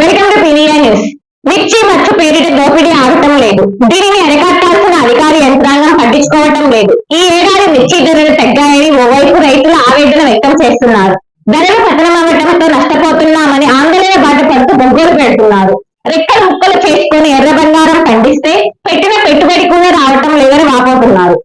Welcome to పీవీఆ news. మిర్చి మచ్చు పేరిట దోపిడీ ఆగటం లేదు. దీనిని అరికట్టాల్సిన అధికారి యంత్రాంగం పట్టించుకోవటం లేదు. ఈ ఏడాది మిర్చి ధరలు తగ్గాయని ఓవైపు రైతులు ఆవేదన వ్యక్తం చేస్తున్నారు. ధరలు పతనమవటంతో నష్టపోతున్నామని ఆందోళన బాట పడుతూ బొగ్గులు పెడుతున్నారు. రెక్కలు ముక్కలు చేసుకుని ఎర్ర బంగారం పండిస్తే పెట్టిన పెట్టుబడి కూడా రావటం లేదని వాపోతున్నారు.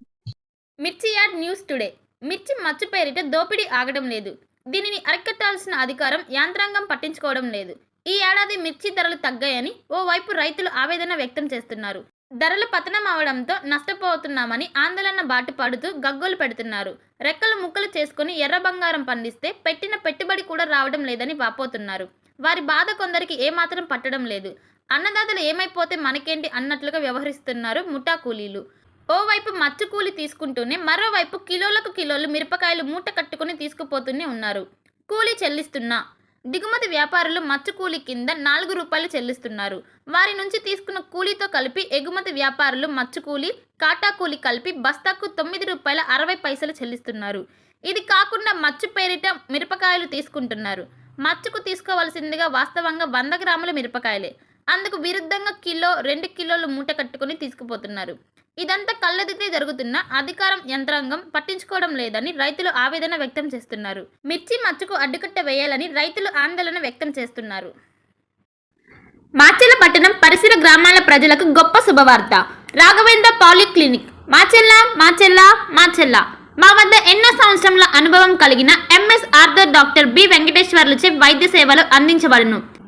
మిర్చి యాడ్ న్యూస్ టుడే. మిర్చి మచ్చు పేరిట దోపిడీ ఆగడం లేదు. దీనిని అరికట్టాల్సిన అధికారం యాంత్రాంగం పట్టించుకోవడం లేదు. ఈ ఏడాది మిర్చి ధరలు తగ్గాయని ఓవైపు రైతులు ఆవేదన వ్యక్తం చేస్తున్నారు. ధరలు పతనం అవడంతో నష్టపోతున్నామని ఆందోళన బాటు పడుతూ గగ్గోలు పెడుతున్నారు. రెక్కలు ముక్కలు చేసుకుని ఎర్ర బంగారం పండిస్తే పెట్టిన పెట్టుబడి కూడా రావడం లేదని వాపోతున్నారు. వారి బాధ కొందరికి ఏమాత్రం పట్టడం లేదు. అన్నదాతలు ఏమైపోతే మనకేంటి అన్నట్లుగా వ్యవహరిస్తున్నారు ముఠా కూలీలు. ఓవైపు మచ్చు కూలి తీసుకుంటూనే మరోవైపు కిలోలకు కిలోలు మిరపకాయలు మూట కట్టుకుని తీసుకుపోతూనే ఉన్నారు. కూలీ చెల్లిస్తున్నా దిగుమతి వ్యాపారులు మచ్చు కూలి కింద నాలుగు రూపాయలు చెల్లిస్తున్నారు. వారి నుంచి తీసుకున్న కూలీతో కలిపి ఎగుమతి వ్యాపారులు మచ్చు కూలి కాటా కూలి కలిపి బస్తాకు తొమ్మిది రూపాయల అరవై పైసలు చెల్లిస్తున్నారు. ఇది కాకుండా మచ్చు పేరిట మిరపకాయలు తీసుకుంటున్నారు. మచ్చుకు తీసుకోవలసిందిగా వాస్తవంగా వంద గ్రాముల మిరపకాయలే. అందుకు విరుద్ధంగా కిలో రెండు కిలోలు మూట కట్టుకుని తీసుకుపోతున్నారు. ఇదంతా కళ్ళెదితే జరుగుతున్న అధికారం యంత్రాంగం పట్టించుకోవడం లేదని రైతులు ఆవేదన వ్యక్తం చేస్తున్నారు. మిర్చి మచ్చుకు అడ్డుకట్ట వేయాలని రైతులు ఆందోళన వ్యక్తం చేస్తున్నారు. మాచెల్ల పట్టణం పరిసర గ్రామాల ప్రజలకు గొప్ప శుభవార్త. రాఘవేంద్ర పాలిక్లినిక్. మాచెల్ల మాచెల్ల మాచెల్ల మా వద్ద ఎన్నో సంవత్సరముల అనుభవం కలిగిన ఎంఎస్ ఆర్థర్ డాక్టర్ బి వెంకటేశ్వర్లచే వైద్య సేవలు అందించబడును.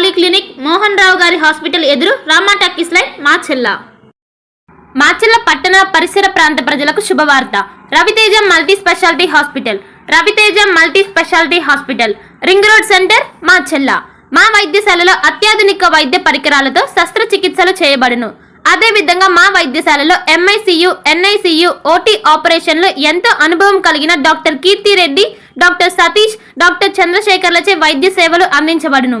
పాలిక్లినిక్ మోహన్ రావు గారి హాస్పిటల్ ఎదురు రామా టాకీస్ లైన్ మాచెల్ల. మాచెల్ల పట్టణ పరిసర ప్రాంత ప్రజలకు శుభవార్త. Raviteja multi speciality hospital. Raviteja multi speciality hospital. Ring road centre Macherla. మా వైద్యశాలలో అత్యాధునిక వైద్య పరికరాలతో శస్త్రచికిత్సలు చేయబడును. అదేవిధంగా మా వైద్యశాలలో ఎంఐసియు ఎన్ఐసియు ఓటీ ఆపరేషన్లు ఎంతో అనుభవం కలిగిన doctor Keerthi Reddy doctor Satish doctor చంద్రశేఖర్లచే వైద్య సేవలు అందించబడును.